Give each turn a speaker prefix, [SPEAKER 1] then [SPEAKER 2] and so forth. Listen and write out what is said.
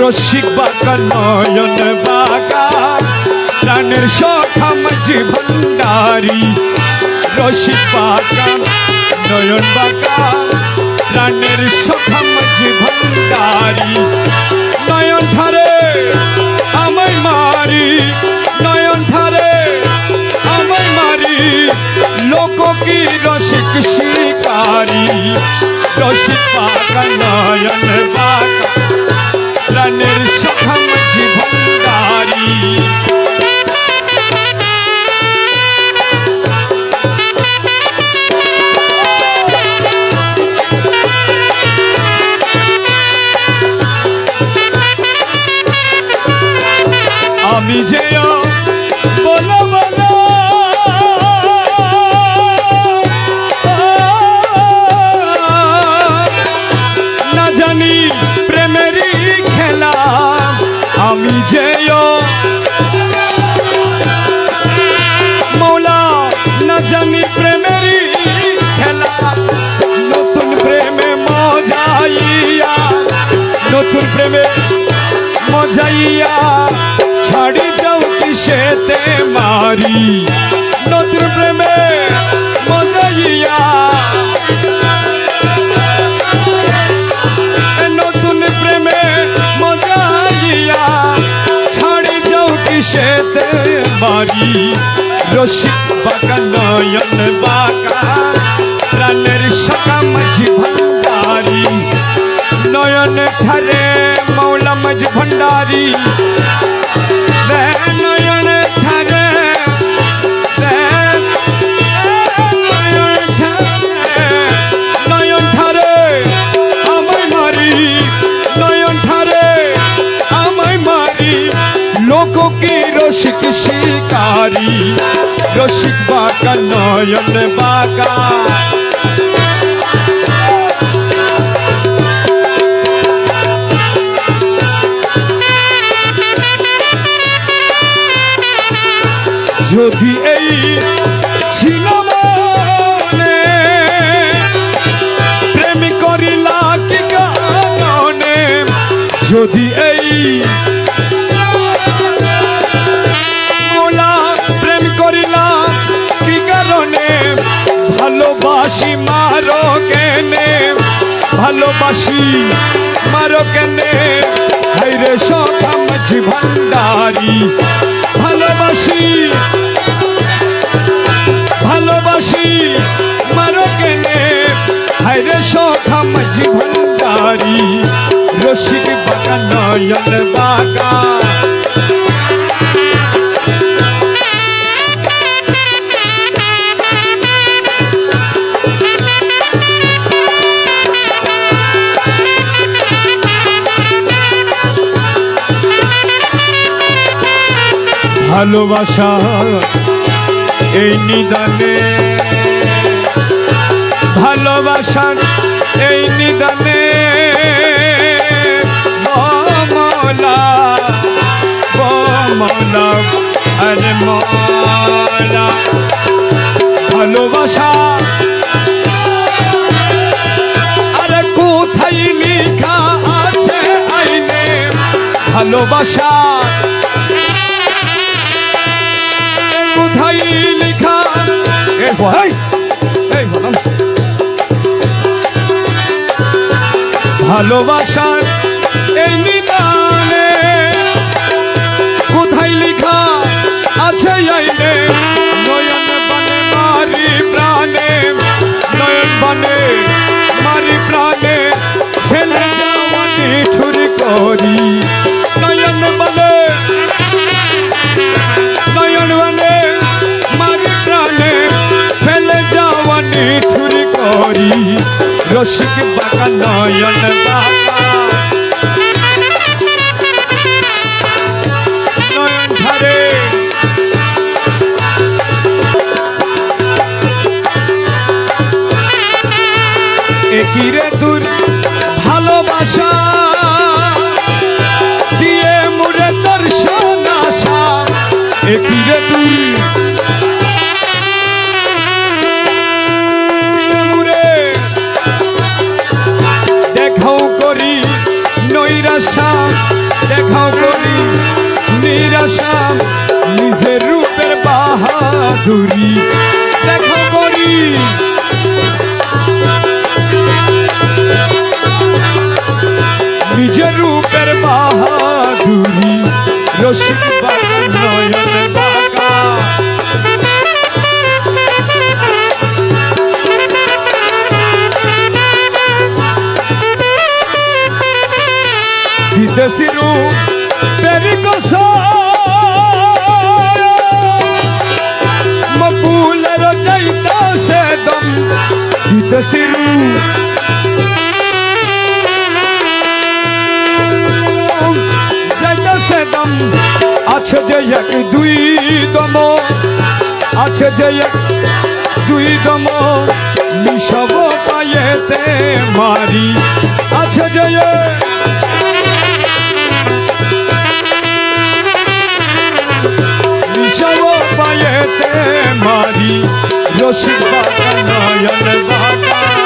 [SPEAKER 1] রসিক বাঁকা নয়ন বাঁকা প্রাণের সখাম ভান্ডারি রসিক বাঁকা নয়ন বাঁকা প্রাণের সখাম ভান্ডারি নয়ন ধারে আমায় মারি, নয়ন ধারে আমায় মারি লোক কি রসিক শিকারি। রসিক বাঁকা নয়ন বাঁকা প্রাণের সখাম ভান্ডারি আমি যে বলো আমি যে মৌলা না জানি প্রেমেরই খেলা নতুন প্রেমে মজাইয়া নতুন প্রেমে মজাইয়া ছাড়ি যাও কিসেতে মারি কিসেতে মারি রসিক বাঁকা নয়ন বাঁকা প্রাণের সকাম ভান্ডারি নয়ন ঠারে রসিক শিকারি, রসিক বাঁকা নয়ন বাঁকা। যদি এই ছিল প্রেম করিলা কি কারণে? যদি এই ভালোবাসি। মারো কেনে। হাইরে সখাম ভান্ডারি। ভালোবাসি। ভালোবাসি। মারো কেনে। হাইরে সখাম ভান্ডারি। রসিক বাঁকা নয়ন বাঁকা ভালোবাসা, এই নিদানে। ভালোবাসার এই নিদানে। বমলা বমলা, আরে মলা। ভালোবাসা, আরে কোথায় লেখা আছে আইনে? ভালোবাসা কোথায় লেখা এ ভাই এই। ভালোবাসার এই নিদানে কোথায় লেখা আছে আইনে রসিক বাঁকা নয়ন বাঁকা। নয়ন দূর ভালোবাসা? নিরাশা দেখাও করি নিরাশা নিজের রূপের বাহাদুরি। দেখাও করি। নিজের রূপের বাহাদুরি রসিক রূপ তেরি কসা মকুলের যাইতা সে দম সে দম। আছে যে এক দুই দম। আছে যে এক দুই দম। মিশব পায়েতে মারি। আছে যে রসিক বাবা নয়ন বাবা